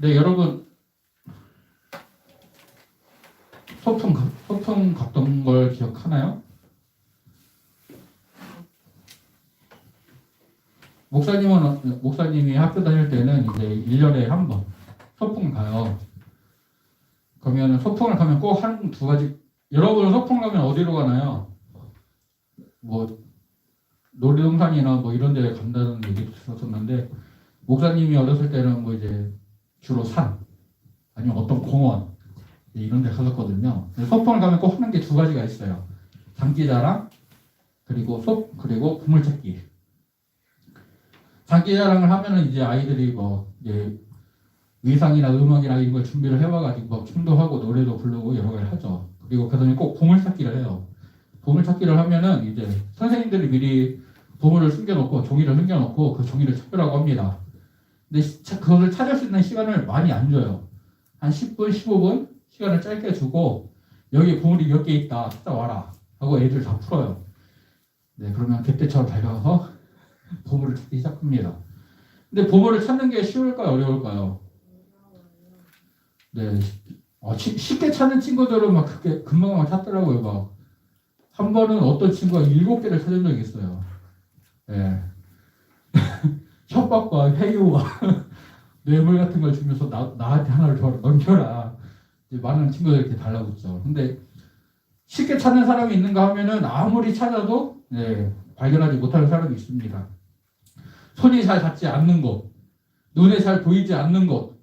네, 여러분 소풍 가- 소풍 갔던 걸 기억하나요? 목사님은 어- 목사님이 학교 다닐 때는 이제 1년에 한 번 소풍 가요. 그러면 소풍을 가면 꼭 한 두 가지 여러분 소풍 가면 어디로 가나요? 뭐 놀이동산이나 뭐 이런 데 간다는 얘기 들었었는데 목사님이 어렸을 때는 뭐 이제 주로 산 아니면 어떤 공원 이런 데 갔었거든요. 소풍을 가면 꼭 하는 게 두 가지가 있어요. 장기자랑 그리고 소 그리고 보물찾기. 장기자랑을 하면은 이제 아이들이 뭐 이제 의상이나 음악이나 이런 걸 준비를 해와가지고 뭐 춤도 하고 노래도 부르고 여러 가지 하죠. 그리고 그다음에 꼭 보물찾기를 해요. 보물찾기를 하면은 이제 선생님들이 미리 보물을 숨겨놓고 종이를 숨겨놓고 그 종이를 찾으라고 합니다. 근데 그것을 찾을 수 있는 시간을 많이 안 줘요. 한 10분, 15분 시간을 짧게 주고 여기 보물이 몇 개 있다 찾아와라 하고 애들 다 풀어요. 네, 그러면 그때처럼 달려가서 보물을 찾기 시작합니다. 근데 보물을 찾는 게 쉬울까요, 어려울까요? 네, 어, 치- 쉽게 찾는 친구들은 막 그렇게 금방 막 찾더라고요. 막 한 번은 어떤 친구가 일곱 개를 찾은 적이 있어요. 예. 협박과 회유와 뇌물 같은 걸 주면서 나, 나한테 하나를 더 넘겨라. 많은 친구들이 이렇게 달라고 있죠. 근데 쉽게 찾는 사람이 있는가 하면은 아무리 찾아도 예, 발견하지 못하는 사람이 있습니다. 손이 잘 닿지 않는 곳, 눈에 잘 보이지 않는 곳.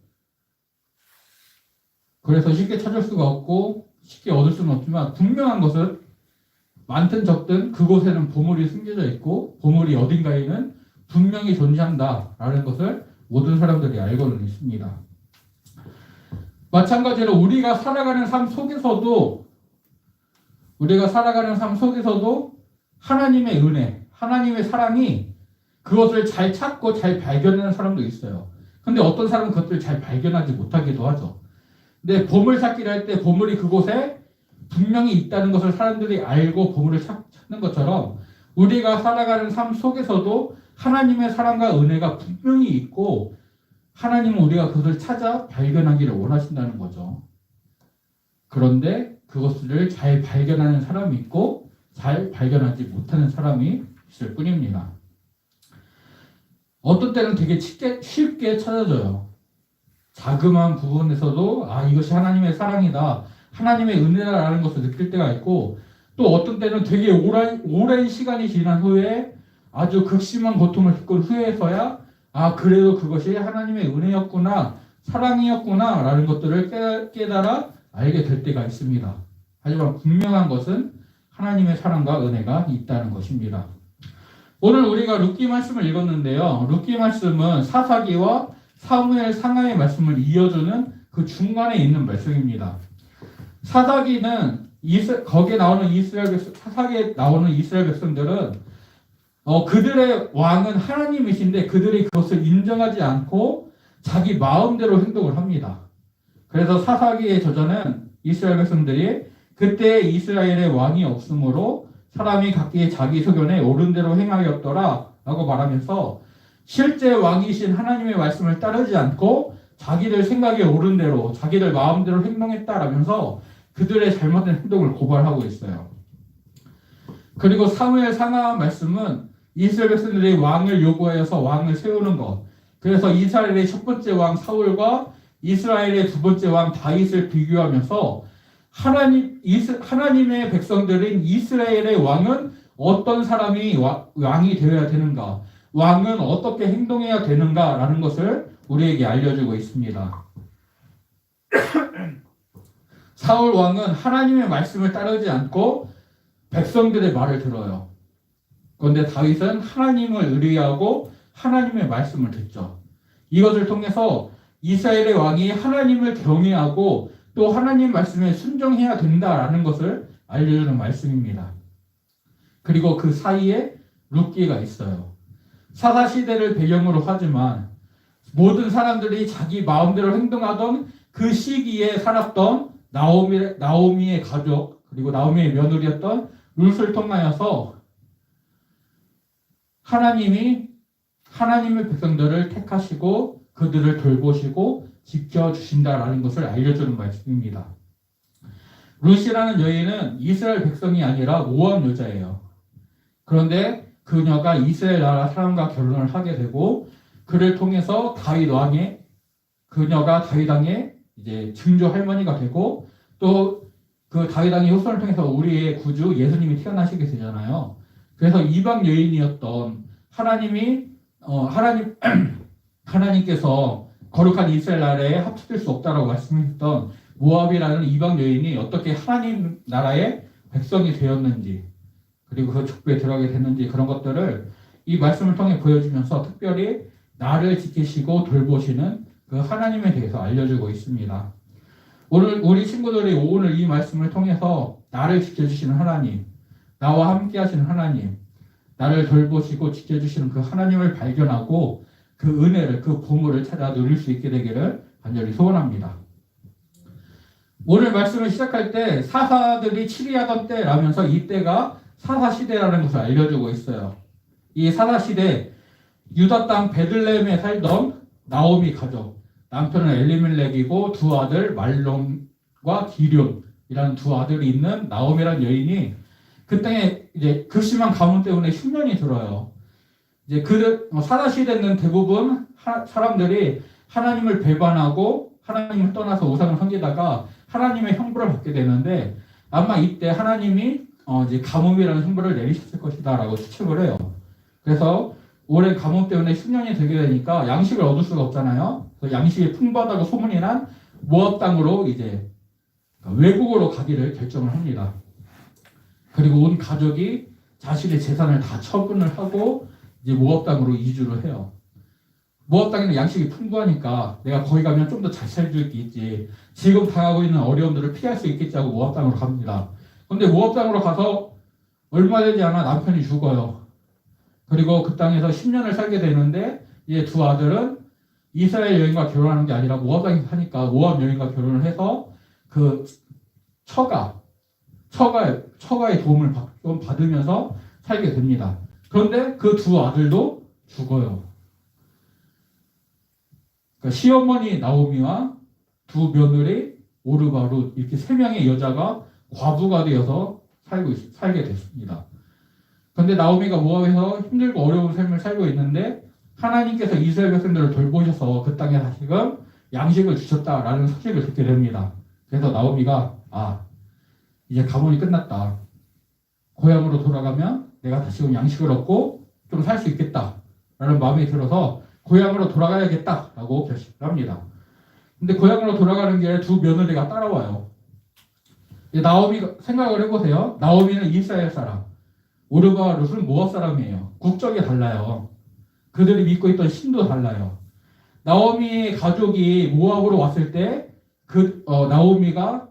그래서 쉽게 찾을 수가 없고 쉽게 얻을 수는 없지만 분명한 것은 많든 적든 그곳에는 보물이 숨겨져 있고 보물이 어딘가에는 분명히 존재한다라는 것을 모든 사람들이 알고는 있습니다. 마찬가지로 우리가 살아가는 삶 속에서도 우리가 살아가는 삶 속에서도 하나님의 은혜, 하나님의 사랑이 그것을 잘 찾고 잘 발견하는 사람도 있어요. 근데 어떤 사람은 그것을 잘 발견하지 못하기도 하죠. 근데 보물 찾기를 할 때 보물이 그곳에 분명히 있다는 것을 사람들이 알고 보물을 찾- 찾는 것처럼 우리가 살아가는 삶 속에서도 하나님의 사랑과 은혜가 분명히 있고 하나님은 우리가 그것을 찾아 발견하기를 원하신다는 거죠. 그런데 그것을 잘 발견하는 사람이 있고 잘 발견하지 못하는 사람이 있을 뿐입니다. 어떤 때는 되게 쉽게, 쉽게 찾아져요. 자그마한 부분에서도 아 이것이 하나님의 사랑이다. 하나님의 은혜라는 것을 느낄 때가 있고 또 어떤 때는 되게 오랜, 오랜 시간이 지난 후에 아주 극심한 고통을 겪은 후에서야 아 그래도 그것이 하나님의 은혜였구나 사랑이었구나 라는 것들을 깨- 깨달아 알게 될 때가 있습니다. 하지만 분명한 것은 하나님의 사랑과 은혜가 있다는 것입니다. 오늘 우리가 룻기 말씀을 읽었는데요. 룻기 말씀은 사사기와 사무엘 상하의 말씀을 이어주는 그 중간에 있는 말씀입니다. 사사기는 이스, 거기에 나오는 이스라엘 백성, 사사기에 나오는 이스라엘 백성들은 어, 그들의 왕은 하나님이신데 그들이 그것을 인정하지 않고 자기 마음대로 행동을 합니다. 그래서 사사기의 저자는 이스라엘 백성들이 그때 이스라엘의 왕이 없으므로 사람이 각기 자기 소견에 옳은 대로 행하였더라 라고 말하면서 실제 왕이신 하나님의 말씀을 따르지 않고 자기들 생각에 옳은 대로 자기들 마음대로 행동했다라면서 그들의 잘못된 행동을 고발하고 있어요. 그리고 사무엘 상하 말씀은 이스라엘 백성들이 왕을 요구하여서 왕을 세우는 것. 그래서 이스라엘의 첫 번째 왕 사울과 이스라엘의 두 번째 왕 다윗을 비교하면서 하나님 이스, 하나님의 백성들인 이스라엘의 왕은 어떤 사람이 와- 왕이 되어야 되는가? 왕은 어떻게 행동해야 되는가라는 것을 우리에게 알려주고 있습니다. 사울 왕은 하나님의 말씀을 따르지 않고 백성들의 말을 들어요. 그런데 다윗은 하나님을 의뢰하고 하나님의 말씀을 듣죠. 이것을 통해서 이스라엘의 왕이 하나님을 경외하고 또 하나님 말씀에 순종해야 된다라는 것을 알려주는 말씀입니다. 그리고 그 사이에 룻기가 있어요. 사사 시대를 배경으로 하지만 모든 사람들이 자기 마음대로 행동하던 그 시기에 살았던 나오미, 나오미의 가족 그리고 나오미의 며느리였던 룻을 통하여서 하나님이 하나님의 백성들을 택하시고 그들을 돌보시고 지켜주신다라는 것을 알려주는 말씀입니다. 루시라는 여인은 이스라엘 백성이 아니라 모압 여자예요. 그런데 그녀가 이스라엘 나라 사람과 결혼을 하게 되고 그를 통해서 다윗 왕의 그녀가 다윗 왕의 이제 증조 할머니가 되고 또 그 다윗 왕의 후손을 통해서 우리의 구주 예수님이 태어나시게 되잖아요. 그래서 이방 여인이었던 하나님이 어 하나님 하나님께서 거룩한 이스라엘 나라에 합쳐질 수 없다라고 말씀했던 모압이라는 이방 여인이 어떻게 하나님 나라의 백성이 되었는지 그리고 그 족보에 들어가게 됐는지 그런 것들을 이 말씀을 통해 보여주면서 특별히 나를 지키시고 돌보시는 그 하나님에 대해서 알려주고 있습니다. 오늘 우리 친구들이 오늘 이 말씀을 통해서 나를 지켜주시는 하나님, 나와 함께 하시는 하나님, 나를 돌보시고 지켜주시는 그 하나님을 발견하고 그 은혜를, 그 보물을 찾아 누릴 수 있게 되기를 간절히 소원합니다. 오늘 말씀을 시작할 때 사사들이 치리하던 때라면서 이때가 사사 시대라는 것을 알려주고 있어요. 이 사사 시대 유다 땅 베들레헴에 살던 나오미 가족 남편은 엘리멜렉이고 두 아들 말론과 기륜이라는 두 아들이 있는 나오미라는 여인이 그 땅에 이제 극심한 가뭄 때문에 흉년이 들어요. 이제 그 사사 시대는 대부분 하- 사람들이 하나님을 배반하고 하나님을 떠나서 우상을 섬기다가 하나님의 형벌을 받게 되는데 아마 이때 하나님이 어 이제 가뭄이라는 형벌을 내리셨을 것이다라고 추측을 해요. 그래서 올해 가뭄 때문에 흉년이 되게 되니까 양식을 얻을 수가 없잖아요. 양식이 풍부하다고 소문이 난 모압 땅으로 이제 외국으로 가기를 결정을 합니다. 그리고 온 가족이 자신의 재산을 다 처분을 하고 이제 모압 땅으로 이주를 해요. 모압 땅에는 양식이 풍부하니까 내가 거기 가면 좀 더 잘살수 있겠지. 지금 당하고 있는 어려움들을 피할 수 있겠지 하고 모압 땅으로 갑니다. 근데 모압 땅으로 가서 얼마 되지 않아 남편이 죽어요. 그리고 그 땅에서 10년을 살게 되는데 이제 두 아들은 이스라엘 여인과 결혼하는 게 아니라 모압 땅에서 사니까 모압 여인과 결혼을 해서 그 처가 처가 처가의 도움을 받, 좀 받으면서 살게 됩니다. 그런데 그 두 아들도 죽어요. 그러니까 시어머니 나오미와 두 며느리 오르바루 이렇게 세 명의 여자가 과부가 되어서 살고 있- 살게 됐습니다. 그런데 나오미가 모압에서 힘들고 어려운 삶을 살고 있는데 하나님께서 이스라엘 백성들을 돌보셔서 그 땅에 다시금 양식을 주셨다라는 소식을 듣게 됩니다. 그래서 나오미가 아 이제 가문이 끝났다. 고향으로 돌아가면 내가 다시금 양식을 얻고 좀 살 수 있겠다라는 마음이 들어서 고향으로 돌아가야겠다라고 결심을 합니다. 근데 고향으로 돌아가는 길에 두 며느리가 따라와요. 이 나오미가 생각을 해보세요. 나오미는 이스라엘 사람, 오르바와 룻은 모압 사람이에요. 국적이 달라요. 그들이 믿고 있던 신도 달라요. 나오미의 가족이 모압으로 왔을 때그 나오미가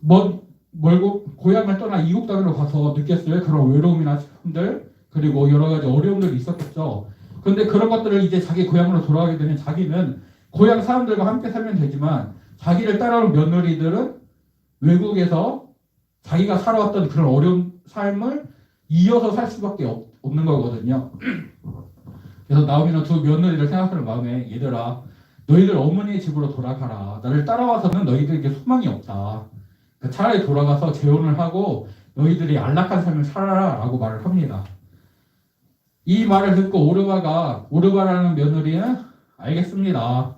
먼 멀고 고향을 떠나 이국 땅으로 가서 느꼈을 그런 외로움이나 슬픔들 그리고 여러 가지 어려움들이 있었겠죠. 그런데 그런 것들을 이제 자기 고향으로 돌아가게 되면 자기는 고향 사람들과 함께 살면 되지만 자기를 따라오는 며느리들은 외국에서 자기가 살아왔던 그런 어려운 삶을 이어서 살 수밖에 없, 없는 거거든요. 그래서 나오미는 두 며느리를 생각하는 마음에 얘들아 너희들 어머니의 집으로 돌아가라. 나를 따라와서는 너희들에게 소망이 없다. 그러니까 차라리 돌아가서 재혼을 하고 너희들이 안락한 삶을 살아라 라고 말을 합니다. 이 말을 듣고 오르바가 오르바라는 며느리는 알겠습니다.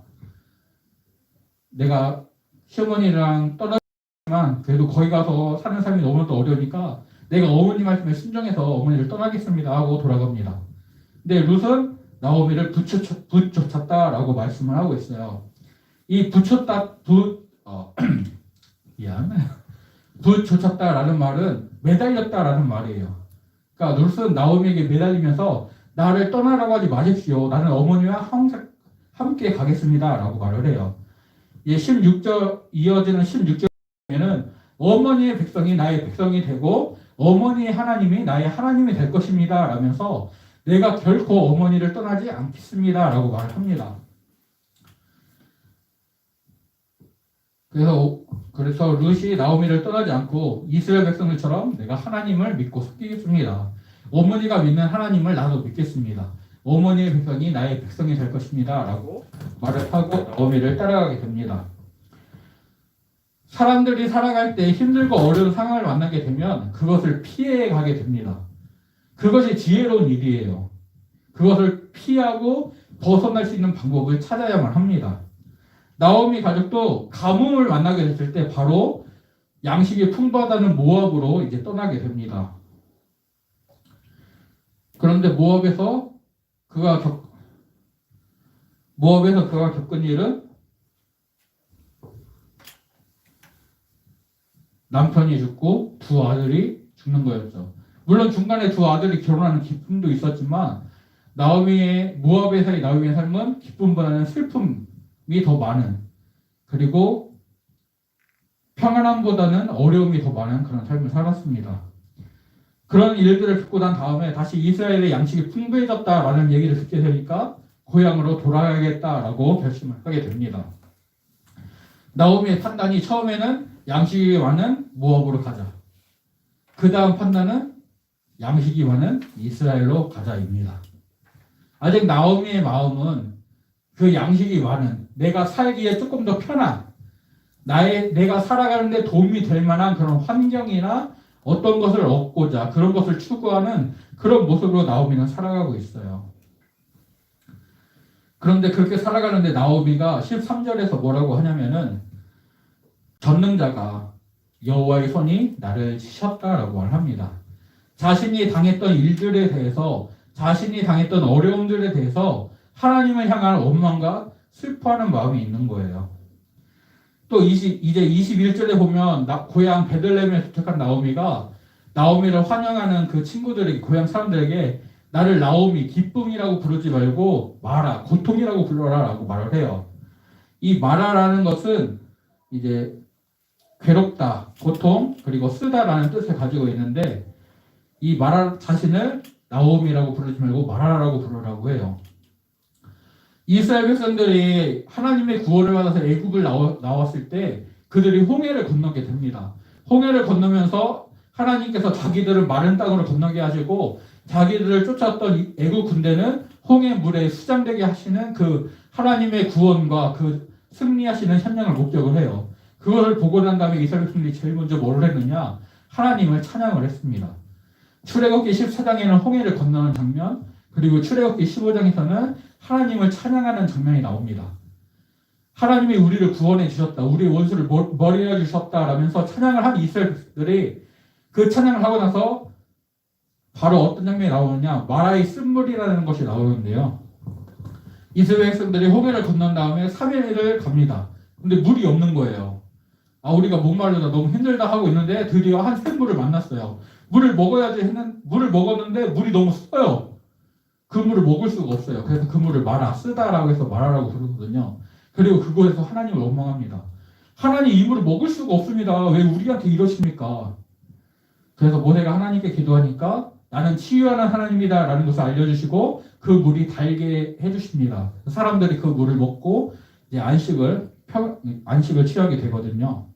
내가 시어머니랑 떠나지만 그래도 거기 가서 사는 삶이 너무나도 어려우니까 내가 어머니 말씀에 순종해서 어머니를 떠나겠습니다 하고 돌아갑니다. 근데 룻은 나오미를 부추, 부쫓았다라고 말씀을 하고 있어요. 이 부췄다, 부, 어, 미안. 부쫓았다라는 말은 매달렸다라는 말이에요. 그러니까 룻은 나오미에게 매달리면서 나를 떠나라고 하지 마십시오. 나는 어머니와 함께 가겠습니다 라고 말을 해요. 이 16절 이어지는 16절에는 어머니의 백성이 나의 백성이 되고 어머니의 하나님이 나의 하나님이 될 것입니다. 라면서 내가 결코 어머니를 떠나지 않겠습니다. 라고 말을 합니다. 그래서, 그래서 룻이 나오미를 떠나지 않고 이스라엘 백성들처럼 내가 하나님을 믿고 섬기겠습니다. 어머니가 믿는 하나님을 나도 믿겠습니다. 어머니의 백성이 나의 백성이 될 것입니다. 라고 말을 타고 나오미를 따라가게 됩니다. 사람들이 살아갈 때 힘들고 어려운 상황을 만나게 되면 그것을 피해 가게 됩니다. 그것이 지혜로운 일이에요. 그것을 피하고 벗어날 수 있는 방법을 찾아야만 합니다. 나오미 가족도 가뭄을 만나게 됐을 때 바로 양식이 풍부하다는 모압으로 이제 떠나게 됩니다. 그런데 모압에서 그가 겪 모압에서 그가 겪은 일은 남편이 죽고 두 아들이 죽는 거였죠. 물론 중간에 두 아들이 결혼하는 기쁨도 있었지만 나오미의 모압에서의 나오미의 삶은 기쁨보다는 슬픔이 더 많은 그리고 평안함보다는 어려움이 더 많은 그런 삶을 살았습니다. 그런 일들을 듣고 난 다음에 다시 이스라엘의 양식이 풍부해졌다라는 얘기를 듣게 되니까 고향으로 돌아가야겠다라고 결심을 하게 됩니다. 나오미의 판단이 처음에는 양식이 많은 모압으로 가자. 그 다음 판단은 양식이 많은 이스라엘로 가자입니다. 아직 나오미의 마음은 그 양식이 많은 내가 살기에 조금 더 편한 나의 내가 살아가는데 도움이 될 만한 그런 환경이나 어떤 것을 얻고자 그런 것을 추구하는 그런 모습으로 나오미는 살아가고 있어요. 그런데 그렇게 살아가는데 나오미가 13절에서 뭐라고 하냐면은 전능자가 여호와의 손이 나를 치셨다라고 말합니다. 자신이 당했던 일들에 대해서 자신이 당했던 어려움들에 대해서 하나님을 향한 원망과 슬퍼하는 마음이 있는 거예요. 또 20, 이제 21절에 보면 나, 고향 베들레헴에 도착한 나오미가 나오미를 환영하는 그 친구들에게 고향 사람들에게 나를 나오미 기쁨이라고 부르지 말고 마라 고통이라고 불러라라고 말을 해요. 이 마라라는 것은 이제 괴롭다, 고통, 그리고 쓰다라는 뜻을 가지고 있는데 이 마라 자신을 나오미라고 부르지 말고 마라라고 부르라고 해요. 이스라엘 백성들이 하나님의 구원을 받아서 애국을 나왔을 때 그들이 홍해를 건너게 됩니다. 홍해를 건너면서 하나님께서 자기들을 마른 땅으로 건너게 하시고 자기들을 쫓았던 애국 군대는 홍해 물에 수장되게 하시는 그 하나님의 구원과 그 승리하시는 현장을 목적을 해요. 그것을 보고 난 다음에 이스라엘 백성들이 제일 먼저 뭘 했느냐? 하나님을 찬양을 했습니다. 출애굽기 14장에는 홍해를 건너는 장면, 그리고 출애굽기 15장에서는 하나님을 찬양하는 장면이 나옵니다. 하나님이 우리를 구원해 주셨다. 우리의 원수를 머리해 주셨다 라면서 찬양을 한 이스라엘들이 그 찬양을 하고 나서 바로 어떤 장면이 나오느냐? 마라의 쓴물이라는 것이 나오는데요. 이스라엘 백성들이 홍해를 건넌 다음에 3일을 갑니다. 근데 물이 없는 거예요. 아, 우리가 목마르다 너무 힘들다 하고 있는데 드디어 한 샘물을 만났어요. 물을 먹어야지 했는, 물을 먹었는데 물이 너무 써요. 그 물을 먹을 수가 없어요. 그래서 그 물을 말아, 쓰다라고 해서 말하라고 부르거든요. 그리고 그곳에서 하나님을 원망합니다. 하나님 이 물을 먹을 수가 없습니다. 왜 우리한테 이러십니까? 그래서 모세가 하나님께 기도하니까 나는 치유하는 하나님이다 라는 것을 알려주시고 그 물이 달게 해주십니다. 사람들이 그 물을 먹고 이제 안식을 안식을 취하게 되거든요.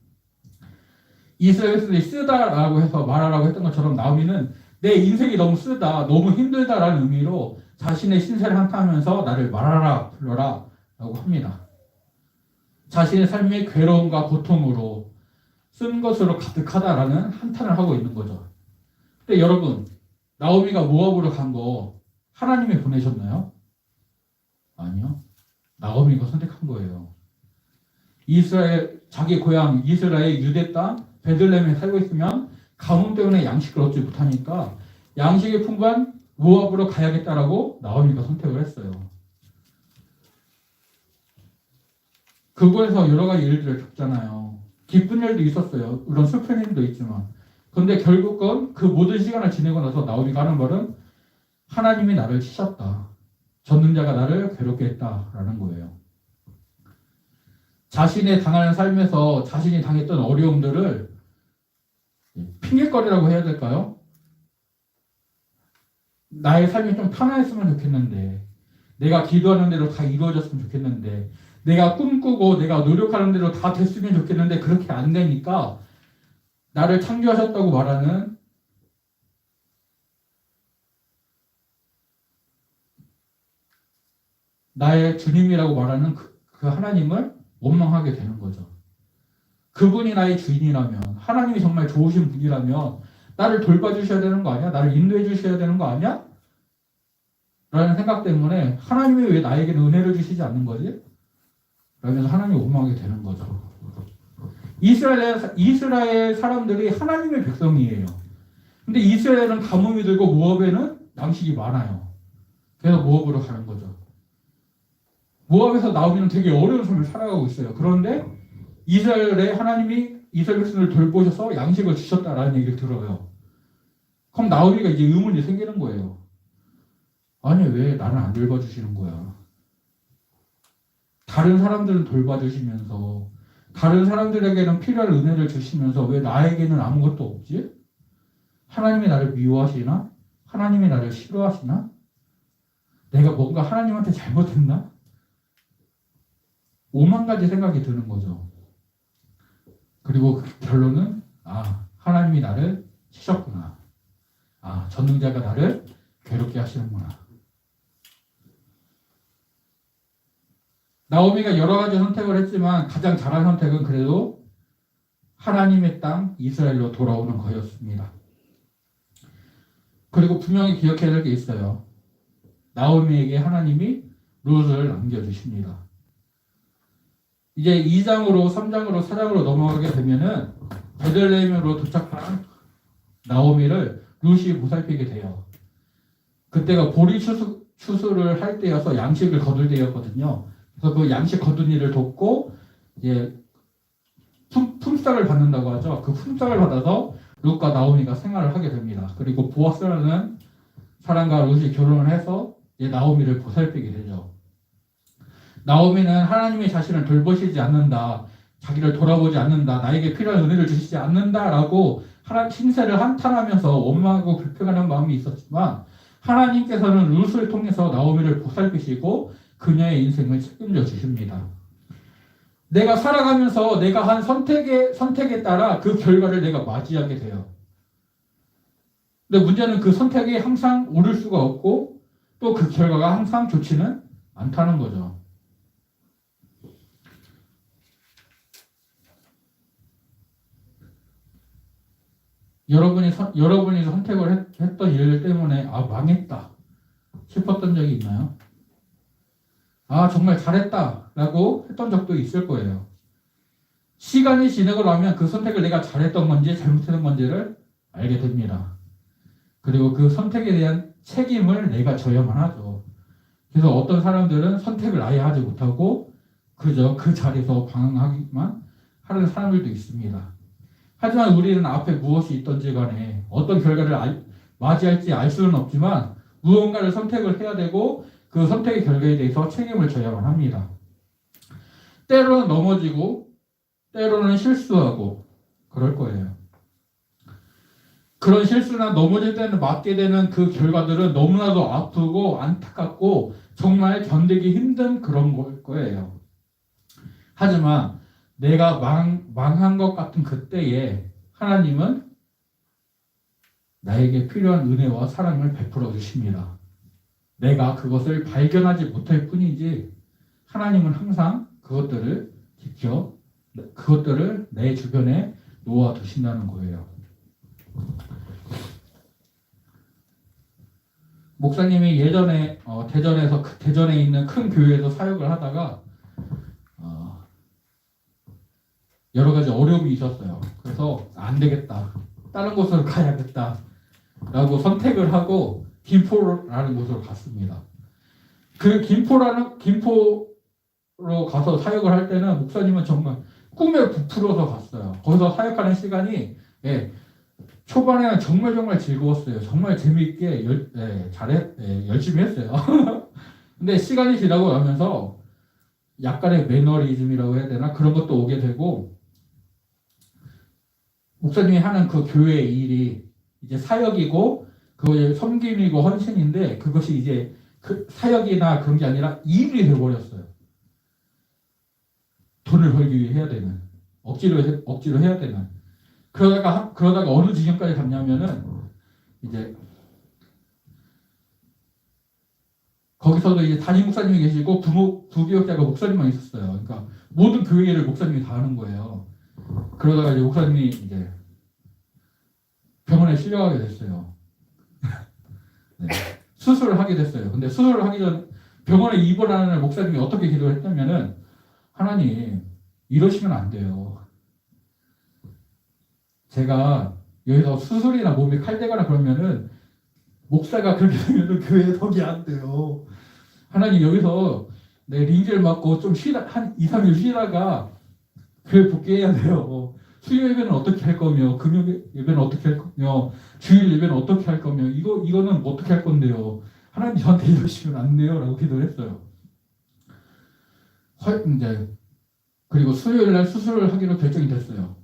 이스라엘들이 쓰다라고 해서 말하라고 했던 것처럼 나오미는 내 인생이 너무 쓰다, 너무 힘들다라는 의미로 자신의 신세를 한탄하면서 나를 말하라, 불러라 라고 합니다. 자신의 삶이 괴로움과 고통으로 쓴 것으로 가득하다라는 한탄을 하고 있는 거죠. 근데 여러분, 나오미가 모압으로 간 거 하나님이 보내셨나요? 아니요. 나오미가 선택한 거예요. 이스라엘 자기 고향 이스라엘 유대 땅 베들레헴에 살고 있으면 가뭄 때문에 양식을 얻지 못하니까 양식이 풍부한 모압으로 가야겠다라고 나오미가 선택을 했어요. 그곳에서 여러 가지 일들을 겪잖아요. 기쁜 일도 있었어요. 물론 슬픈 일도 있지만. 근데 결국은 그 모든 시간을 지내고 나서 나오미가 하는 말은 하나님이 나를 치셨다. 전능자가 나를 괴롭게 했다라는 거예요. 자신의 당하는 삶에서 자신이 당했던 어려움들을 핑계거리라고 해야 될까요? 나의 삶이 좀 편안했으면 좋겠는데, 내가 기도하는 대로 다 이루어졌으면 좋겠는데, 내가 꿈꾸고 내가 노력하는 대로 다 됐으면 좋겠는데, 그렇게 안 되니까, 나를 창조하셨다고 말하는 나의 주님이라고 말하는 그 그 하나님을 원망하게 되는 거죠. 그분이 나의 주인이라면 하나님이 정말 좋으신 분이라면 나를 돌봐주셔야 되는 거 아니야? 나를 인도해 주셔야 되는 거 아니야? 라는 생각 때문에 하나님이 왜 나에게는 은혜를 주시지 않는 거지? 라면서 하나님이 원망하게 되는 거죠. 이스라엘, 이스라엘 사람들이 하나님의 백성이에요. 근데 이스라엘은 가뭄이 들고 모압에는 양식이 많아요. 그래서 모압으로 가는 거죠. 모압에서 나오면 되게 어려운 삶을 살아가고 있어요. 그런데 이스라엘에 하나님이 이스라엘 백성을 돌보셔서 양식을 주셨다라는 얘기를 들어요. 그럼 나오미가 이제 의문이 생기는 거예요. 아니 왜 나는 안 돌봐주시는 거야? 다른 사람들은 돌봐주시면서 다른 사람들에게는 필요한 은혜를 주시면서 왜 나에게는 아무것도 없지? 하나님이 나를 미워하시나? 하나님이 나를 싫어하시나? 내가 뭔가 하나님한테 잘못했나? 오만 가지 생각이 드는 거죠. 그리고 그 결론은 아 하나님이 나를 치셨구나. 아 전능자가 나를 괴롭게 하시는구나. 나오미가 여러 가지 선택을 했지만 가장 잘한 선택은 그래도 하나님의 땅 이스라엘로 돌아오는 거였습니다. 그리고 분명히 기억해야 될 게 있어요. 나오미에게 하나님이 룻을 남겨주십니다. 이제 2장으로 3장으로 4장으로 넘어가게 되면은 베들레헴으로 도착한 나오미를 룻이 보살피게 돼요. 그때가 보리 추수, 추수를 할 때여서 양식을 거둘 때였거든요. 그래서 그 양식 거둔 일을 돕고 이제 품, 품삯을 받는다고 하죠. 그 품삯을 받아서 룻과 나오미가 생활을 하게 됩니다. 그리고 보아스라는 사람과 룻이 결혼을 해서 이제 나오미를 보살피게 되죠. 나오미는 하나님의 자신을 돌보시지 않는다. 자기를 돌아보지 않는다. 나에게 필요한 은혜를 주시지 않는다라고 하나님 신세를 한탄하면서 원망하고 불평하는 마음이 있었지만 하나님께서는 룻을 통해서 나오미를 보살피시고 그녀의 인생을 책임져 주십니다. 내가 살아가면서 내가 한 선택에 선택에 따라 그 결과를 내가 맞이하게 돼요. 근데 문제는 그 선택이 항상 옳을 수가 없고 또 그 결과가 항상 좋지는 않다는 거죠. 여러분이 선, 여러분이 선택을 했, 했던 일 때문에 아 망했다 싶었던 적이 있나요? 아 정말 잘했다라고 했던 적도 있을 거예요. 시간이 지나고 나면 그 선택을 내가 잘했던 건지 잘못했던 건지를 알게 됩니다. 그리고 그 선택에 대한 책임을 내가 져야만 하죠. 그래서 어떤 사람들은 선택을 아예 하지 못하고 그저 그 자리에서 방황하기만 하는 사람들도 있습니다. 하지만 우리는 앞에 무엇이 있던지 간에 어떤 결과를 알, 맞이할지 알 수는 없지만 무언가를 선택을 해야 되고 그 선택의 결과에 대해서 책임을 져야만 합니다. 때로는 넘어지고 때로는 실수하고 그럴 거예요. 그런 실수나 넘어질 때는 맞게 되는 그 결과들은 너무나도 아프고 안타깝고 정말 견디기 힘든 그런 걸 거예요. 하지만 내가 망, 망한 것 같은 그때에 하나님은 나에게 필요한 은혜와 사랑을 베풀어 주십니다. 내가 그것을 발견하지 못할 뿐이지 하나님은 항상 그것들을 지켜 그것들을 내 주변에 놓아 두신다는 거예요. 목사님이 예전에 어, 대전에서 그 대전에 있는 큰 교회에서 사역을 하다가 어, 여러 가지 어려움이 있었어요. 그래서 안 되겠다. 다른 곳으로 가야겠다. 라고 선택을 하고 김포라는 곳으로 갔습니다. 그 김포라는 김포로 가서 사역을 할 때는 목사님은 정말 꿈에 부풀어서 갔어요. 거기서 사역하는 시간이 예, 초반에는 정말 정말 즐거웠어요. 정말 재미있게 열, 예, 잘해 예, 열심히 했어요. 근데 시간이 지나고 나면서 약간의 매너리즘이라고 해야 되나 그런 것도 오게 되고 목사님이 하는 그 교회의 일이 이제 사역이고 그 섬김이고 헌신인데 그것이 이제 그 사역이나 그런 게 아니라 일이 되어버렸어요. 돈을 벌기 위해 해야 되는 억지로 해, 억지로 해야 되는 그러다가 한- 그러다가 어느 지경까지 갔냐면은 이제 거기서도 이제 담임 목사님이 계시고 부모 부교육자가 목사님만 있었어요. 그러니까 모든 교회를 목사님이 다 하는 거예요. 그러다가 이제 목사님이 이제 병원에 실려가게 됐어요. 네. 수술을 하게 됐어요. 근데 수술을 하기 전 병원에 입원하는 날 목사님이 어떻게 기도했냐면은 하나님 이러시면 안 돼요. 제가 여기서 수술이나 몸에 칼대거나 그러면은 목사가 그렇게 되면은 교회에 덕이 안 돼요. 하나님 여기서 내 링겔 맞고 좀 쉬다 한 2, 3일 쉬다가 교회 복귀해야 돼요. 수요 예배는 어떻게 할 거며 금요 예배는 어떻게 할 거며 주일 예배는 어떻게 할 거며 이거 이거는 어떻게 할 건데요. 하나님 저한테 이러시면 안 돼요라고 기도를 했어요. 화, 이제 그리고 수요일 날 수술을 하기로 결정이 됐어요.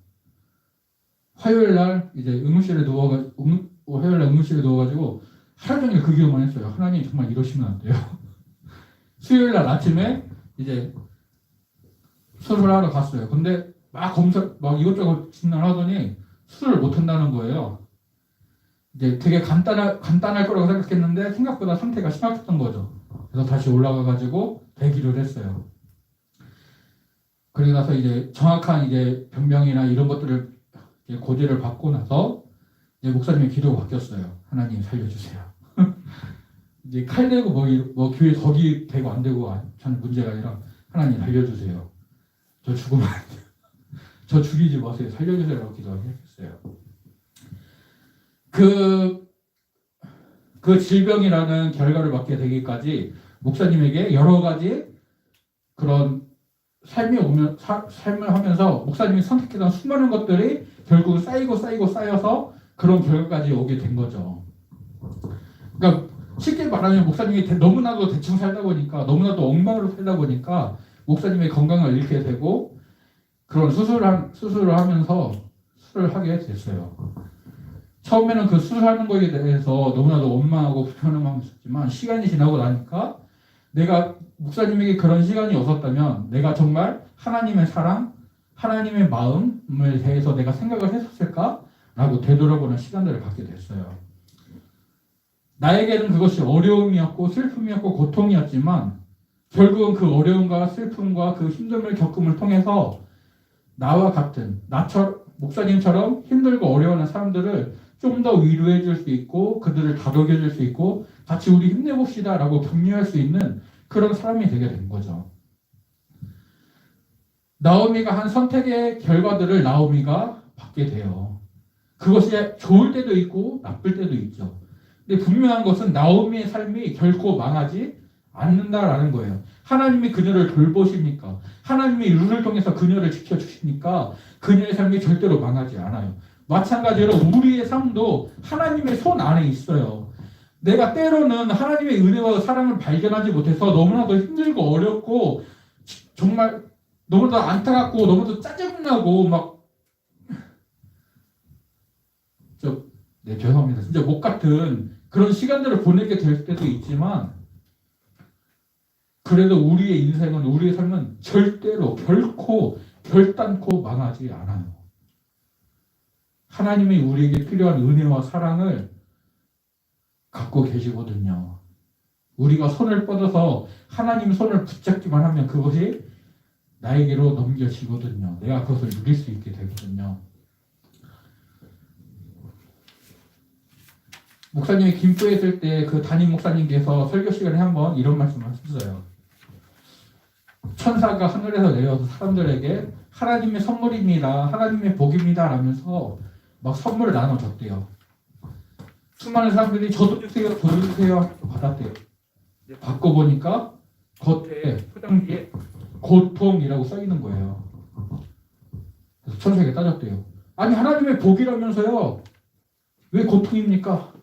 화요일 날 이제 응급실에 누워가 응, 화요일 날 응급실에 누워가지고 하루 종일 그 기도만 했어요. 하나님 정말 이러시면 안 돼요. 수요일 날 아침에 이제 수술을 하러 갔어요. 근데 막 검사 막 이것저것 진단하더니 수술을 못 한다는 거예요. 이제 되게 간단할 간단할 거라고 생각했는데 생각보다 상태가 심각했던 거죠. 그래서 다시 올라가 가지고 대기를 했어요. 그리고 나서 이제 정확한 이제 병명이나 이런 것들을 고지를 받고 나서 이제 목사님의 기도가 바뀌었어요. 하나님 살려주세요. 이제 칼 대고 뭐, 이- 뭐 교회 덕이 되고 안 되고 안- 저는 문제가 아니라 하나님 살려주세요. 저 죽으면. 저 죽이지 마세요. 살려주세요라고 기도하기 시작했어요. 그, 그 질병이라는 결과를 맞게 되기까지 목사님에게 여러 가지 그런 삶이 오면, 사- 삶을 하면서 목사님이 선택했던 수많은 것들이 결국 쌓이고 쌓이고 쌓여서 그런 결과까지 오게 된 거죠. 그러니까 쉽게 말하면 목사님이 대- 너무나도 대충 살다 보니까 너무나도 엉망으로 살다 보니까 목사님의 건강을 잃게 되고 그런 수술을 수술을 하면서 수술을 하게 됐어요. 처음에는 그 수술하는 거에 대해서 너무나도 원망하고 불편함하고 있었지만 시간이 지나고 나니까 내가 목사님에게 그런 시간이 없었다면 내가 정말 하나님의 사랑, 하나님의 마음을 대해서 내가 생각을 했었을까 라고 되돌아보는 시간들을 갖게 됐어요. 나에게는 그것이 어려움이었고 슬픔이었고 고통이었지만 결국은 그 어려움과 슬픔과 그 힘듦을 겪음을 통해서 나와 같은 나처럼 목사님처럼 힘들고 어려워하는 사람들을 좀 더 위로해 줄 수 있고 그들을 다독여 줄 수 있고 같이 우리 힘내봅시다라고 격려할 수 있는 그런 사람이 되게 된 거죠. 나오미가 한 선택의 결과들을 나오미가 받게 돼요. 그것이 좋을 때도 있고 나쁠 때도 있죠. 근데 분명한 것은 나오미의 삶이 결코 망하지 않는다라는 거예요. 하나님이 그녀를 돌보십니까? 하나님이 룰을 통해서 그녀를 지켜주시니까 그녀의 삶이 절대로 망하지 않아요. 마찬가지로 우리의 삶도 하나님의 손 안에 있어요. 내가 때로는 하나님의 은혜와 사랑을 발견하지 못해서 너무나도 힘들고 어렵고 정말 너무나도 안타깝고 너무나도 짜증나고 막 저, 네, 죄송합니다. 진짜 목 같은 그런 시간들을 보내게 될 때도 있지만 그래도 우리의 인생은 우리의 삶은 절대로 결코 결단코 망하지 않아요. 하나님이 우리에게 필요한 은혜와 사랑을 갖고 계시거든요. 우리가 손을 뻗어서 하나님 손을 붙잡기만 하면 그것이 나에게로 넘겨지거든요. 내가 그것을 누릴 수 있게 되거든요. 목사님이 김포에 있을 때 그 담임 목사님께서 설교 시간에 한번 이런 말씀을 하셨어요. 천사가 하늘에서 내려서 사람들에게 하나님의 선물입니다. 하나님의 복입니다. 라면서 막 선물을 나눠줬대요. 수많은 사람들이 저도 주세요, 저도 주세요 받았대요. 받고 보니까 겉에 포장지에 고통이라고 써 있는 거예요. 그래서 천사에게 따졌대요. 아니 하나님의 복이라면서요. 왜 고통입니까?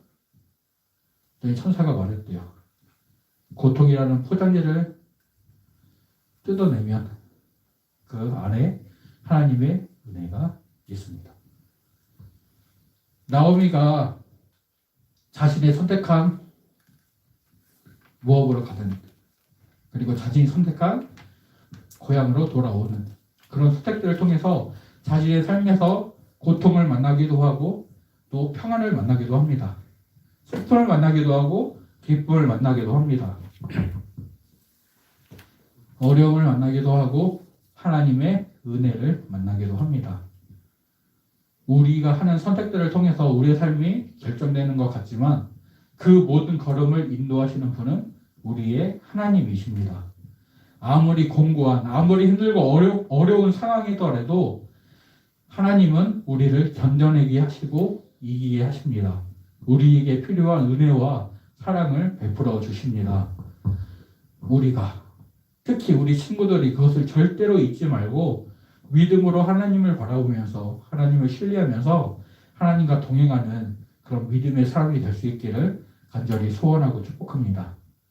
천사가 말했대요. 고통이라는 포장지를 뜯어내면 그 안에 하나님의 은혜가 있습니다. 나오미가 자신의 선택한 모업으로 가든 그리고 자신이 선택한 고향으로 돌아오는 그런 선택들을 통해서 자신의 삶에서 고통을 만나기도 하고 또 평안을 만나기도 합니다. 슬픔을 만나기도 하고 기쁨을 만나기도 합니다. 어려움을 만나기도 하고 하나님의 은혜를 만나기도 합니다. 우리가 하는 선택들을 통해서 우리의 삶이 결정되는 것 같지만 그 모든 걸음을 인도하시는 분은 우리의 하나님이십니다. 아무리 공고한, 아무리 힘들고 어려, 어려운 상황이더라도 하나님은 우리를 견뎌내게 하시고 이기게 하십니다. 우리에게 필요한 은혜와 사랑을 베풀어 주십니다. 우리가 특히 우리 친구들이 그것을 절대로 잊지 말고 믿음으로 하나님을 바라보면서 하나님을 신뢰하면서 하나님과 동행하는 그런 믿음의 사람이 될 수 있기를 간절히 소원하고 축복합니다.